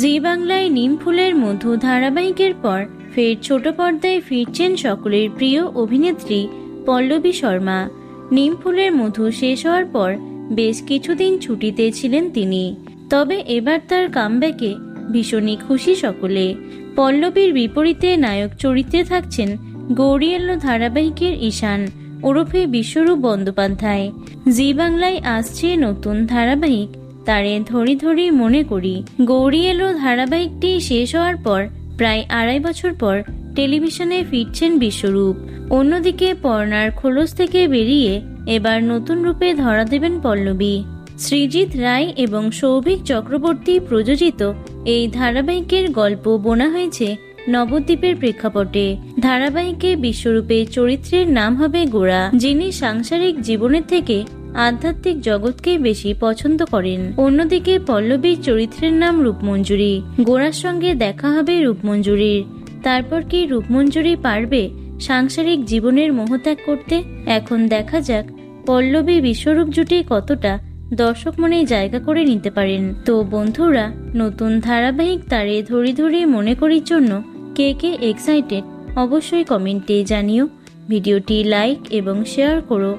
জি বাংলায় নিম ফুলের মধু ধারাবাহিকের পর ফের ছোট পর্দায় ফিরছেন সকলের প্রিয় অভিনেত্রী পল্লবী শর্মা। নিম ফুলের মধু শেষ হওয়ার পর বেশ কিছুদিন ছুটিতে ছিলেন তিনি। তবে এবার তার কামব্যাকে ভীষণই খুশি সকলে। পল্লবীর বিপরীতে নায়ক চরিত্রে থাকছেন গৌরিয়েল্লো ধারাবাহিকের ঈশান, ওরফে বিশ্বরূপ বন্দ্যোপাধ্যায়। জি বাংলায় আসছে নতুন ধারাবাহিক তারে ধরি ধরি মনে করি, গৌরী এলো ধারাবাহিকটি শেষ হওয়ার পর, প্রায় আড়াই বছর পর টেলিভিশনে ফিরছেন বিশ্বরূপ। অন্যদিকে পর্নার খোলস থেকে বেরিয়ে এবার নতুন রূপে ধরা দেবেন পল্লবী। সৃজিত রায় এবং সৌভিক চক্রবর্তী প্রযোজিত এই ধারাবাহিকের গল্প বোনা হয়েছে নবদ্বীপের প্রেক্ষাপটে। ধারাবাহিকে বিশ্বরূপে চরিত্রের নাম হবে গোড়া যিনি সাংসারিক জীবনের থেকে আধ্যাত্মিক জগৎকেই বেশি পছন্দ করেন। অন্যদিকে পল্লবীর চরিত্রের নাম রূপমঞ্জুরি। গোড়ার সঙ্গে দেখা হবে রূপমঞ্জুরির। তারপর কি রূপমঞ্জুরি পারবে সাংসারিক জীবনের মোহত্যাগ করতে? এখন দেখা যাক পল্লবী বিশ্বরূপ জুটি কতটা দর্শক মনে জায়গা করে নিতে পারেন। তো বন্ধুরা, নতুন ধারাবাহিক তারে ধরি ধরি মনে করির জন্য কে কে এক্সাইটেড অবশ্যই কমেন্টে জানিও। ভিডিওটি লাইক এবং শেয়ার করো।